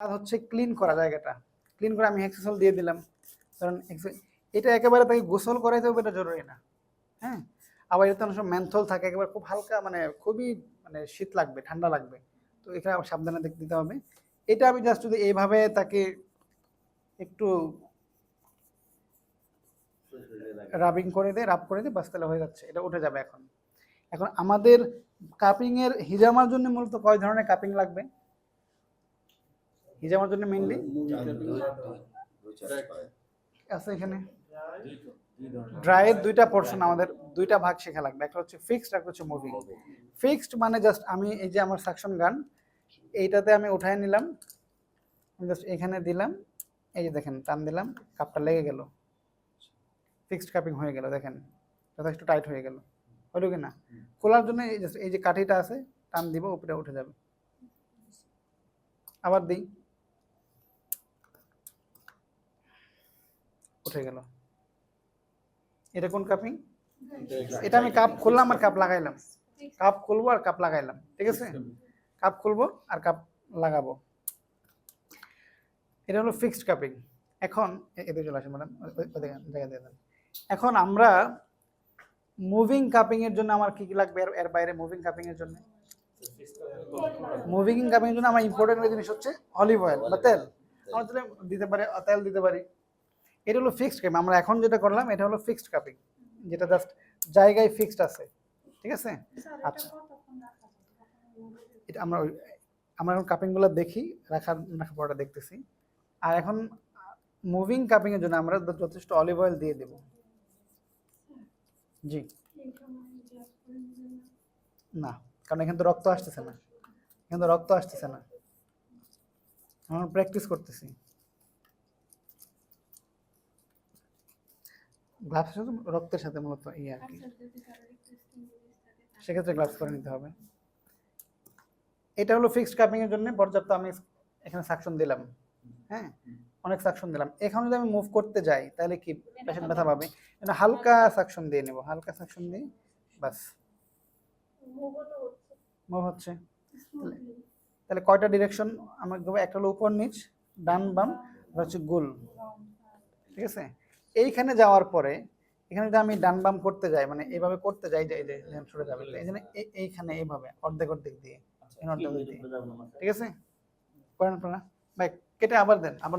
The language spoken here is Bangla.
কাজ হচ্ছে ক্লিন করা জায়গাটা। ক্লিন করে আমি হেক্সাসল দিয়ে দিলাম। কারণ এটা একেবারে তাকে গোসল করাইতে হবে, এটা জরুরি না। হ্যাঁ? আবার এতে অনেক ম্যান্থল থাকে, একেবারে খুব হালকা মানে খুবই মানে শীত লাগবে, ঠান্ডা লাগবে। তো এখানে আবার সাবধানে দেখতে দিতে হবে। এটা আমি জাস্ট যদি এইভাবে তাকে একটু রাবিং করে দেয় রাব করে দেয় বাস তাহলে হয়ে যাচ্ছে। এটা উঠে যাবে এখন। এখন আমাদের কাপিংয়ের হিজামার জন্য মূলত কয় ধরনের কাপিং লাগবে? হিজামার জন্য মেইনলি আছে এখানে? ড্রাইয়ের দুইটা পোর্শন আমাদের দুইটা ভাগ শেখা লাগবে। একটা হচ্ছে ফিক্সড একটা হচ্ছে মুভিং ফিক্সড মানে জাস্ট আমি এই যে আমার সাকশন গান এইটাতে আমি উঠায় নিলাম জাস্ট এখানে দিলাম এই যে দেখেন টান দিলাম কাপটা লেগে গেল। ফিক্সড কাপিং হয়ে গেল দেখেন যথেষ্ট টাইট হয়ে গেল। হলো কি না? খোলার জন্য এই যে কাঠিটা আছে টান দিব উপরে উঠে যাবে। আবার দিই। উঠে গেল। এটা কোন কাপিং এটা আমি কাপ খুললাম আর কাপ লাগাইলাম। কাপ খুলবো আর কাপ লাগাইলাম ঠিক আছে? কাপ খুলবো আর কাপ লাগাবো। এটা হলো ফিক্সড কাপিং এখন এ- এদিকে চলে আসেন ম্যাডাম জায়গা দিয়ে দেন। এখন আমরা মুভিং কাপিং এর জন্য আমার কি কি লাগবে এর- বাইরে মুভিং কাপিং এর জন্য? মুভিং কাপিং এর জন্য আমার ইম্পর্টেন্ট জিনিস হচ্ছে অলিভ অয়েল বা তেল। আমরা তাহলে দিতে পারি তেল দিতে পারি। এটা হলো ফিক্সড কাপিং আমরা এখন যেটা করলাম, এটা হলো ফিক্সড কাপিং যেটা জাস্ট জায়গায় ফিক্সড আছে। ঠিক আছে? আচ্ছা। এটা আমরা আমরা এখন কাপিংগুলো দেখি, রাখার রাখার পরটা দেখতেছি। আর এখন মুভিং কাপিং এর জন্য আমরা যথেষ্ট অলিভ অয়েল দিয়ে দেব। জি। না, কারণ এখানে তো রক্ত আসতেছে না। এখানে তো রক্ত আসতেছে না। আমরা প্র্যাকটিস করতেছি। গ্লাভস রক্তের সাথে মূলত ইয়ে আর কি। সেক্ষেত্রে গ্লাভস করে নিতে হবে। এটা হলো ফিক্সড কাপিং এর জন্য পর্যাপ্ত আমি এখানে সাকশন দিলাম। হ্যাঁ? অনেক সাকশন দিলাম। এখন যদি আমি মুভ করতে যাই তাহলে কি পেশেন্ট ব্যথা পাবে? হালকা সাকশন দিয়ে নেব। হালকা সাকশন দিয়ে বাস। মুভ হচ্ছে। তাহলে কয়টা ডিরেকশন আমার একটা হলো উপর নিচ ডান বাম আর হচ্ছে গোল। ঠিক আছে? এইখানে যাওয়ার পরে এখানে যদি আমি ডান বাম করতে যাই মানে এইভাবে করতে যাই যাই যে সরে যাবে এই জন্য এইখানে এইভাবে অর্ধেক অর্ধেক দিয়ে অর্ধেক অর্ধেক দিয়ে। ঠিক আছে। করেন আপনারা। ভাই কেটে আবার দেন আবার